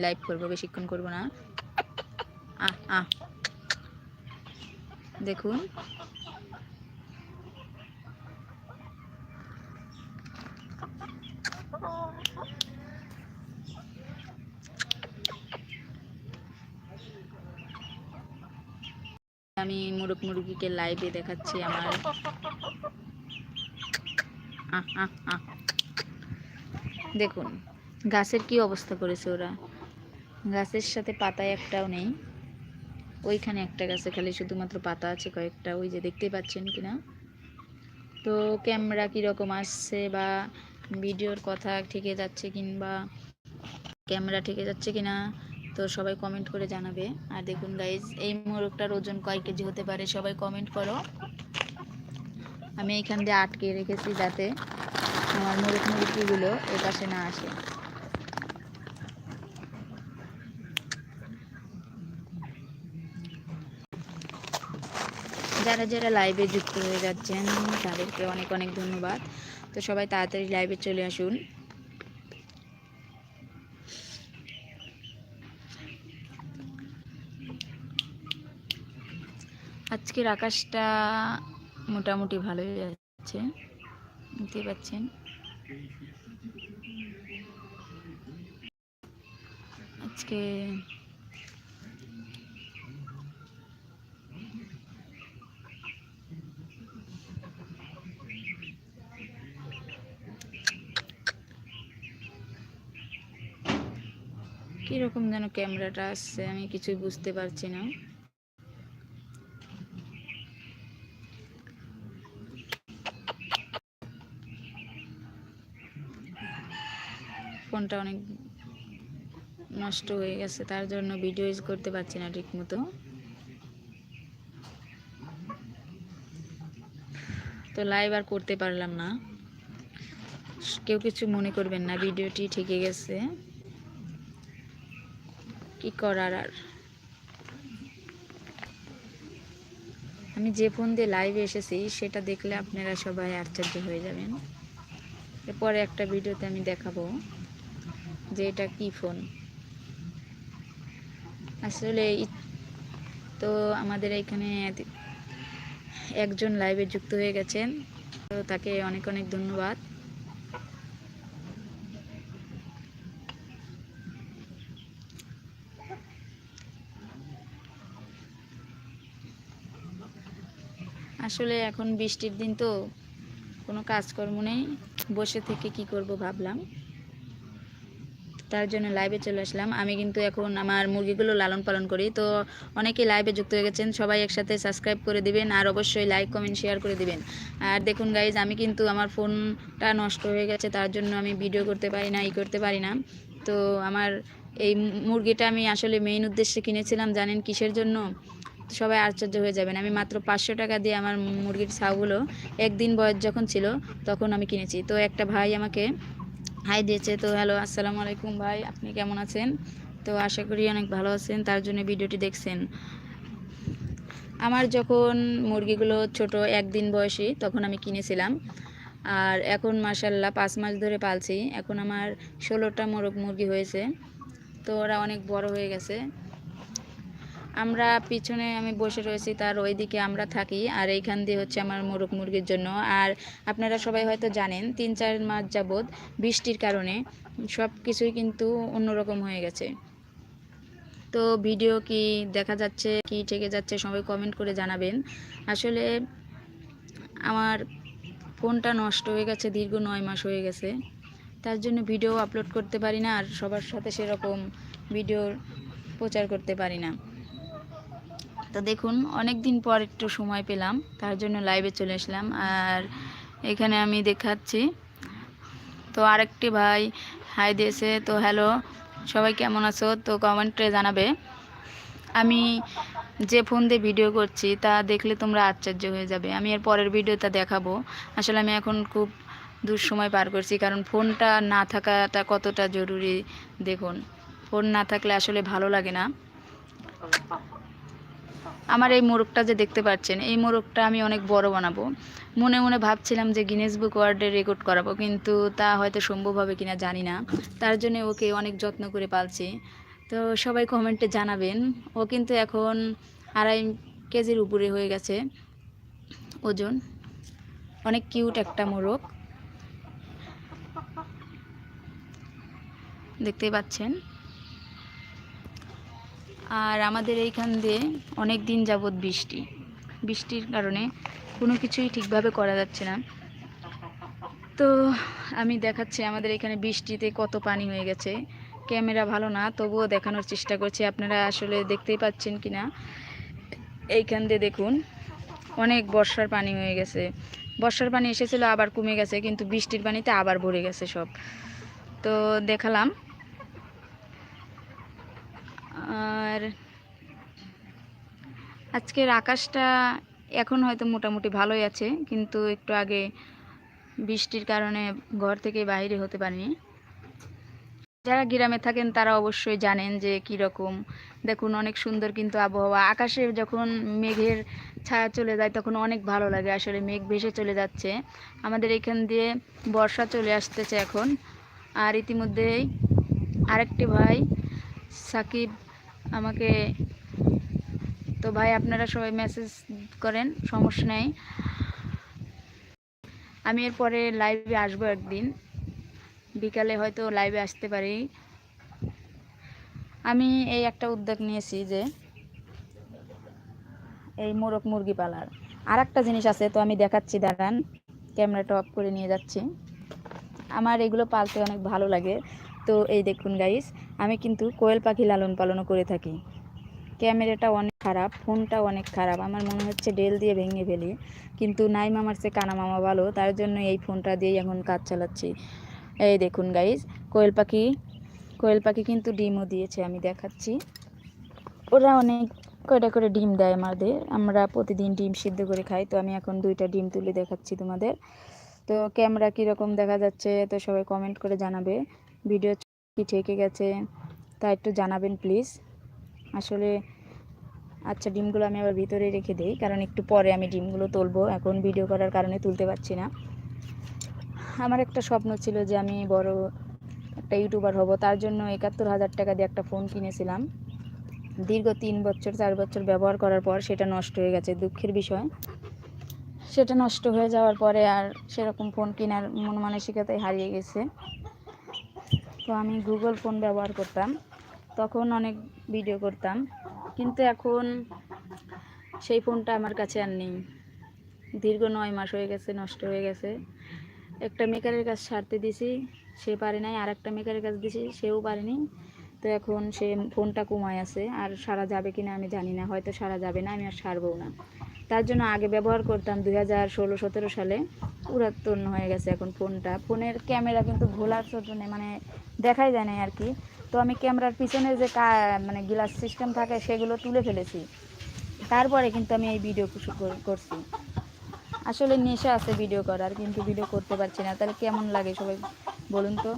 Live করব, বেশিক্ষণ করব না। আহ আহ। দেখুন। আমি মুরগ মুরগিকে লাইভে দেখাচ্ছি আমার। দেখুন, গাছের কি অবস্থা করেছে ওরা? গাছের সাথে পাতা একটাও নেই। ওইখানে একটা গাছে খালি শুধুমাত্র পাতা আছে, কয়েকটা ওই যে দেখতে পাচ্ছেন কিনা। তো ক্যামেরা কীরকম আসছে বা ভিডিওর কথা ঠেকে যাচ্ছে কিংবা ক্যামেরা ঠেকে যাচ্ছে কিনা, তো সবাই কমেন্ট করে জানাবে। আর দেখুন গাইজ এই মোরগটার ওজন কয় কেজি হতে পারে সবাই কমেন্ট করো। আমি এইখান দিয়ে আটকে রেখেছি যাতে আমার মুরগ মুরগিগুলো এ পাশে না আসে। যারা যারা লাইভে যুক্ত হয়ে যাচ্ছেন, তাদেরকে অনেক অনেক ধন্যবাদ। তো সবাই তাড়াতাড়ি লাইভে চলে আসুন। আজকের আকাশটা মোটামুটি ভালোই যাচ্ছে দেখতে পাচ্ছেন? আজকে কীরকম যেন ক্যামেরাটা আসছে, আমি কিছুই বুঝতে পারছি না। ফোনটা অনেক নষ্ট হয়ে গেছে, তার জন্য ভিডিও ইউজ করতে পারছি না ঠিক মতো তো লাইভ আর করতে পারলাম না। কেউ কিছু মনে করবেন না ভিডিওটি ঠিকই গেছে। কি করার আর? আমি যে ফোন দিয়ে লাইভে এসেছি, সেটা দেখলে আপনারা সবাই আশ্চর্য হয়ে যাবেন। এরপরে একটা ভিডিওতে আমি দেখাবো যে এটা কি ফোন। আসলে তো আমাদের এখানে একজন লাইভে যুক্ত হয়ে গেছেন। তো তাকে অনেক অনেক ধন্যবাদ। আসলে এখন বৃষ্টির দিন তো কোনো কাজকর্ম নেই। বসে থেকে কি করব ভাবলাম। তার জন্য লাইভে চলে আসলাম। আমি কিন্তু এখন আমার মুরগিগুলো লালন পালন করি। তো অনেকেই লাইভে যুক্ত হয়ে গেছেন। সবাই একসাথে সাবস্ক্রাইব করে দিবেন আর অবশ্যই লাইক কমেন্ট শেয়ার করে দিবেন। আর দেখুন গাইজ আমি কিন্তু আমার ফোনটা নষ্ট হয়ে গেছে। তার জন্য আমি ভিডিও করতে পারি না, ই করতে পারি না। তো আমার এই মুরগিটা আমি আসলে মেইন উদ্দেশ্যে কিনেছিলাম। জানেন কিসের জন্য? সবাই আশ্চর্য হয়ে যাবেন। আমি মাত্র পাঁচশো টাকা দিয়ে আমার মুরগির ছাউগুলো একদিন বয়স যখন ছিল তখন আমি কিনেছি। তো একটা ভাই আমাকে হাই দিয়েছে, তো হ্যালো, আসসালামু আলাইকুম ভাই, আপনি কেমন আছেন? তো আশা করি অনেক ভালো আছেন, তার জন্য ভিডিওটি দেখছেন। আমার যখন মুরগিগুলো ছোট একদিন বয়সী তখন আমি কিনেছিলাম। আর এখন মাসাল্লাহ পাঁচ মাস ধরে পালছি। এখন আমার ষোলোটা মোরগ মুরগি হয়েছে। তো ওরা অনেক বড় হয়ে গেছে। আমরা পিছনে আমি বসে রয়েছি, তার ওইদিকে আমরা থাকি, আর এইখান দিয়ে হচ্ছে আমার মোরগ মুরগির জন্য। আর আপনারা সবাই হয়তো জানেন, তিন চার মাস যাবৎ বৃষ্টির কারণে সব কিছুই কিন্তু অন্যরকম হয়ে গেছে। তো ভিডিও কি দেখা যাচ্ছে, কি ঠেকে যাচ্ছে সবাই কমেন্ট করে জানাবেন। আসলে আমার ফোনটা নষ্ট হয়ে গেছে, দীর্ঘ নয় মাস হয়ে গেছে। তার জন্য ভিডিও আপলোড করতে পারি না, আর সবার সাথে সেরকম ভিডিও প্রচার করতে পারি না। তো দেখুন অনেক দিন পর একটু সময় পেলাম, তার জন্য লাইভে চলে আসলাম। আর এখানে আমি দেখাচ্ছি। তো আরেকটি ভাই হাই দিয়েছে। তো হ্যালো সবাই কেমন আছো? তো কমেন্টে জানাবে। আমি যে ফোন দিয়ে ভিডিও করছি, তা দেখলে তোমরা আশ্চর্য হয়ে যাবে। আমি এর পরের ভিডিওটা দেখাবো। আসলে আমি এখন খুব দুঃসময় পার করছি, কারণ ফোনটা না থাকাটা কতটা জরুরি, দেখুন। ফোন না থাকলে আসলে ভালো লাগে না। আমার এই মোরগটা যে দেখতে পাচ্ছেন, এই মোরগটা আমি অনেক বড় বানাবো। মনে মনে ভাবছিলাম যে গিনেস বুক ওয়ার্ল্ডে রেকর্ড করাবো, কিন্তু তা হয়তো সম্ভব হবে কিনা জানি না। তার জন্য ওকে অনেক যত্ন করে পালছি। তো সবাই কমেন্টে জানাবেন। ও কিন্তু এখন আড়াই কেজির উপরে হয়ে গেছে ওজন। অনেক কিউট একটা মোরগ। দেখতেই পাচ্ছেন? আর আমাদের এইখান দিয়ে অনেক দিন যাবৎ বৃষ্টি। বৃষ্টির কারণে কোনো কিছুই ঠিকভাবে করা যাচ্ছে না। তো আমি দেখাচ্ছি আমাদের এখানে বৃষ্টিতে কত পানি হয়ে গেছে। ক্যামেরা ভালো না, তবুও দেখানোর চেষ্টা করছি। আপনারা আসলে দেখতেই পাচ্ছেন কি না? এইখান দিয়ে দেখুন, অনেক বর্ষার পানি হয়ে গেছে। বর্ষার পানি এসেছিল, আবার কমে গেছে, কিন্তু বৃষ্টির পানিতে আবার ভরে গেছে সব। তো দেখালাম আর আজকের আকাশটা এখন হয়তো মোটামুটি ভালোই আছে, কিন্তু একটু আগে বৃষ্টির কারণে ঘর থেকে বাইরে হতে পারিনি। যারা গ্রামে থাকেন তারা অবশ্যই জানেন যে কি রকম। দেখুন, অনেক সুন্দর কিন্তু আবহাওয়া। আকাশে যখন মেঘের ছায়া চলে যায়, তখন অনেক ভালো লাগে। আসলে মেঘ ভেসে চলে যাচ্ছে। আমাদের এখান দিয়ে বর্ষা চলে আসতেছে এখন। আর ইতিমধ্যেই আরেকটি ভাই সাকিব আমাকে, তো ভাই আপনারা সবাই মেসেজ করেন, সমস্যা নেই। আমি এরপরে লাইভে আসব একদিন। বিকালে হয়তো লাইভে আসতে পারি। আমি এই একটা উদ্যোগ নিয়েছি যে, এই মোরগ মুরগি পালার। আর একটা জিনিস আছে, তো আমি দেখাচ্ছি, দাঁড়ান ক্যামেরাটা অফ করে নিয়ে যাচ্ছি। আমার এগুলো পালতে অনেক ভালো লাগে। তো এই দেখুন গাইস আমি কিন্তু কোয়েল পাখি লালন পালনও করে থাকি। ক্যামেরাটা অনেক খারাপ, ফোনটা অনেক খারাপ, আমার মনে হচ্ছে ডেল দিয়ে ভেঙে ফেলি। কিন্তু নাই মামার সে কানা মামা ভালো, তার জন্য এই ফোনটা দিয়েই এখন কাজ চালাচ্ছি। এই দেখুন গাইস কোয়েল পাখি কোয়েল পাখি কিন্তু ডিমও দিয়েছে, আমি দেখাচ্ছি। ওরা অনেক কয়টা করে ডিম দেয় আমাদের, আমরা প্রতিদিন ডিম সিদ্ধ করে খাই, তো আমি এখন দুইটা ডিম তুলে দেখাচ্ছি তোমাদের। তো ক্যামেরা কীরকম দেখা যাচ্ছে, তো সবাই কমেন্ট করে জানাবে। ভিডিও কি ঠেকে গেছে, তা একটু জানাবেন প্লিজ আসলে আচ্ছা ডিমগুলো আমি আবার ভিতরে রেখে দিই, কারণ একটু পরে আমি ডিমগুলো তুলবো। এখন ভিডিও করার কারণে তুলতে পারছি না। আমার একটা স্বপ্ন ছিল যে আমি বড় একটা ইউটিউবার হব, তার জন্য একাত্তর হাজার টাকা দিয়ে একটা ফোন কিনেছিলাম। দীর্ঘ তিন বছর, চার বছর ব্যবহার করার পর সেটা নষ্ট হয়ে গেছে, দুঃখের বিষয়। সেটা নষ্ট হয়ে যাওয়ার পরে আর সেরকম ফোন কেনার মন মানসিকতাই হারিয়ে গেছে। তো আমি গুগল ফোন ব্যবহার করতাম, তখন অনেক ভিডিও করতাম, কিন্তু এখন সেই ফোনটা আমার কাছে আর নেই। দীর্ঘ নয় মাস হয়ে গেছে, নষ্ট হয়ে গেছে। একটা মেকারের কাজ সারতে দিছি, সে পারে নাই আর একটা মেকারের কাজ দিছি, সেও পারেনি তো এখন সে ফোনটা কমায় আছে, আর সারা যাবে কিনা আমি জানি না, হয়তো সারা যাবে না, আমি আর সারবও না। তার জন্য আগে ব্যবহার করতাম দুই হাজার ষোলো, সতেরো সালে। পুরাতন হয়ে গেছে এখন ফোনটা। ফোনের ক্যামেরা কিন্তু ভোলার জন্য মানে দেখাই যায় না আর কি। তো আমি ক্যামেরার পিছনে যে মানে গ্লাস সিস্টেম থাকে, সেগুলো তুলে ফেলেছি। তারপরে কিন্তু আমি এই ভিডিও করছি। আসলে নেশা আছে ভিডিও করার, কিন্তু ভিডিও করতে পারছি না। তাহলে কেমন লাগে সবাই বলুন তো?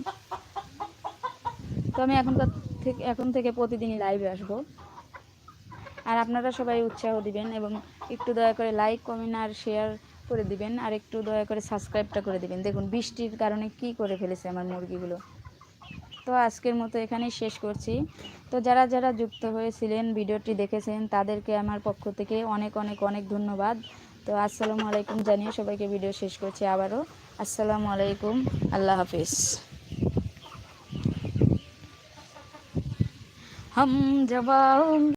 তো আমি এখনকার থেকে, এখন থেকে প্রতিদিনই লাইভে আসব। আর আপনারা সবাই উৎসাহ দিবেন এবং একটু দয়া করে লাইক কমেন্ট আর শেয়ার করে দিবেন আর একটু দয়া করে সাবস্ক্রাইবটা করে দিবেন দেখুন বৃষ্টির কারণে কি করে ফেলেছে আমার মুরগিগুলো তো আজকের মতো এখানেই শেষ করছি তো যারা যারা যুক্ত হয়েছিলেন ভিডিওটি দেখেছেন তাদেরকে আমার পক্ষ থেকে অনেক অনেক অনেক ধন্যবাদ তো আসসালামু আলাইকুম জানিয়ে সবাইকে ভিডিও শেষ করছি আবারও আসসালামু আলাইকুম আল্লাহ হাফিজ हम जब आऊंगे